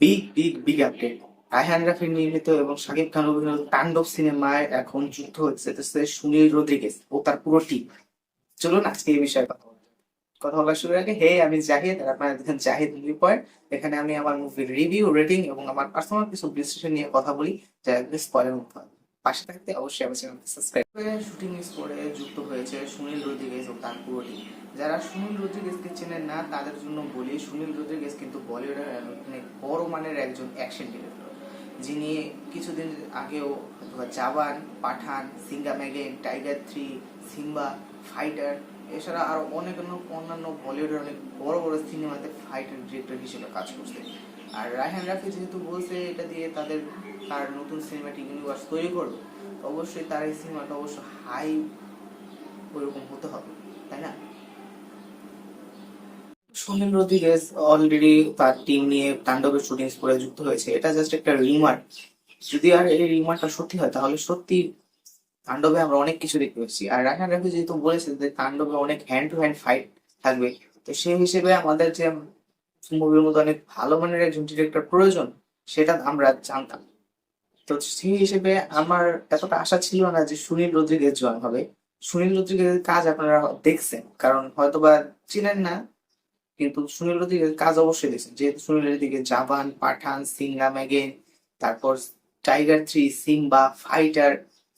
Big big big update. Raihan রাফির নির্মিত এবং শাকিব খান অভিনীত তাণ্ডব সিনেমায় এখন যুদ্ধ হচ্ছে সুনীল রোদ্রিগেস ও তার পুরো টিম চলুন আজকে এই বিষয়ে কথা। কথা বলার শুরু আগে, হে, আমি জাহিদ, আর আপনারা দেখেন জাহিদ মুভি পয়েন্ট এখানে আমি আমার মুভির রিভিউ রেটিং এবং আমার পার্সোনাল কিছু বিশ্লেষণ নিয়ে কথা বলি, যা স্পয়লার মুক্ত হয়। পাশে থাকতে অবশ্যই আমার চ্যানেলকে সাবস্ক্রাইব করে শুটিং স্পটে যুক্ত হয়েছে সুনীল রদ্রিগেজ ও তার পুরো টিম যারা সুনীল রদ্রিগেজকে চেনেন না, তাদের জন্য বলি, সুনীল রদ্রিগেজ কিন্তু বলিউডের অনেক বড় মানের একজন অ্যাকশন ডিরেক্টর যিনি কিছুদিন আগেও Jawan, Pathaan, Singham Again, Tiger three, Simmba, Fighter, এছাড়া আরও অনেক অন্য- অন্যান্য বলিউডের অনেক বড় বড় সিনেমাতে ফাইটার ডিরেক্টর হিসেবে কাজ করছে। আর রায়হান রাফি যেহেতু বলছে এটা দিয়ে তাদের তার নতুন সিনেমাটিক ইউনিভার্স তৈরি করবে অবশ্যই তার এই সিনেমাটা অবশ্য হাই ওইরকম হতে হবে, তাই না? সুনীল রদ্রিগেজ অলরেডি তার টিম নিয়ে তাণ্ডবের শুটিং করে যুক্ত হয়েছে, এটা জাস্ট একটা রিমার যদি আর এই রিমারটা সত্যি হয়, তাহলে সত্যি তাণ্ডবে আমরা অনেক কিছু দেখতে পাচ্ছি। আর রায়হান রাফি যেহেতু বলেছে যে তাণ্ডবে অনেক হ্যান্ড টু হ্যান্ড ফাইট থাকবে, তো সেই হিসেবে আমাদের যে মুভির মতো অনেক ভালো মানের একজন ডিরেক্টর প্রয়োজন, সেটা আমরা জানতাম। তো সেই হিসেবে আমার এতটা আশা ছিল না যে সুনীল রদ্রিগেজ জয়েন হবে। সুনীল রদ্রিগেজের কাজ আপনারা দেখছেন, কারণ হয়তোবা চিনেন না, কিন্তু সুনীল রদ্রিগেজ কাজ অবশ্যই দেখছেন। যেহেতু সুনীল রদ্রিগেজ জাপান, পাঠান সিঙ্গা ম্যাগেন, তারপর টাইগার থ্রি সিম্বা ফাইটার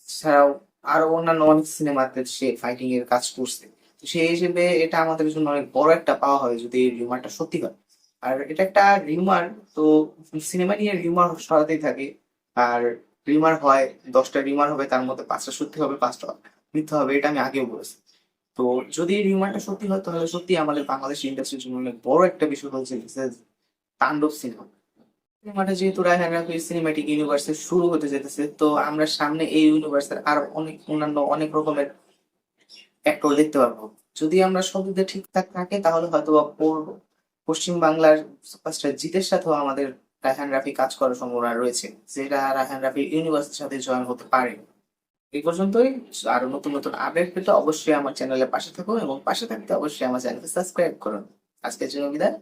ছাড়াও আরও অন্যান্য অনেক সিনেমাতে সে ফাইটিং এর কাজ করছে। তো সেই হিসেবে এটা আমাদের জন্য অনেক বড় একটা পাওয়া হয় যদি এই রিউমারটা সত্যি হয়। আর এটা একটা রিউমার তো সিনেমা নিয়ে রিউমার সরাতেই থাকে। আর রিউমার হয়, দশটা রিউমার হবে, তার মধ্যে পাঁচটা সত্যি হবে, পাঁচটা মিথ্যা হবে, এটা আমি আগেও বলেছি। তো যদি এই রিউমারটা সত্যি হয়, তাহলে সত্যি আমাদের বাংলাদেশ ইন্ডাস্ট্রির জন্য অনেক বড় একটা বিষয় হচ্ছে তাণ্ডব সিনেমা সিনেমাটা যেহেতু রায়হান রাফির সিনেমাটিক ইউনিভার্সে শুরু হতে যেতেছে, তো আমরা সামনে এই ইউনিভার্সের আরও অনেক অন্যান্য অনেক রকমের অ্যাক্টর দেখতে পারব। যদি আমরা সব দিকে ঠিকঠাক থাকে, তাহলে হয়তো বা পূর্ব- পশ্চিম বাংলার সুপারস্টার জিতের সাথেও আমাদের রায়হান রাফি কাজ করার সম্ভাবনা রয়েছে, যেটা রায়হান রাফি ইউনিভার্সের সাথে জয়েন হতে পারে। এই পর্যন্তই, আরও নতুন নতুন আপডেট পেতে অবশ্যই আমার চ্যানেলের পাশে থাকুন এবং পাশে থাকতে অবশ্যই আমার চ্যানেলকে সাবস্ক্রাইব করুন। আজকের জন্য বিদায়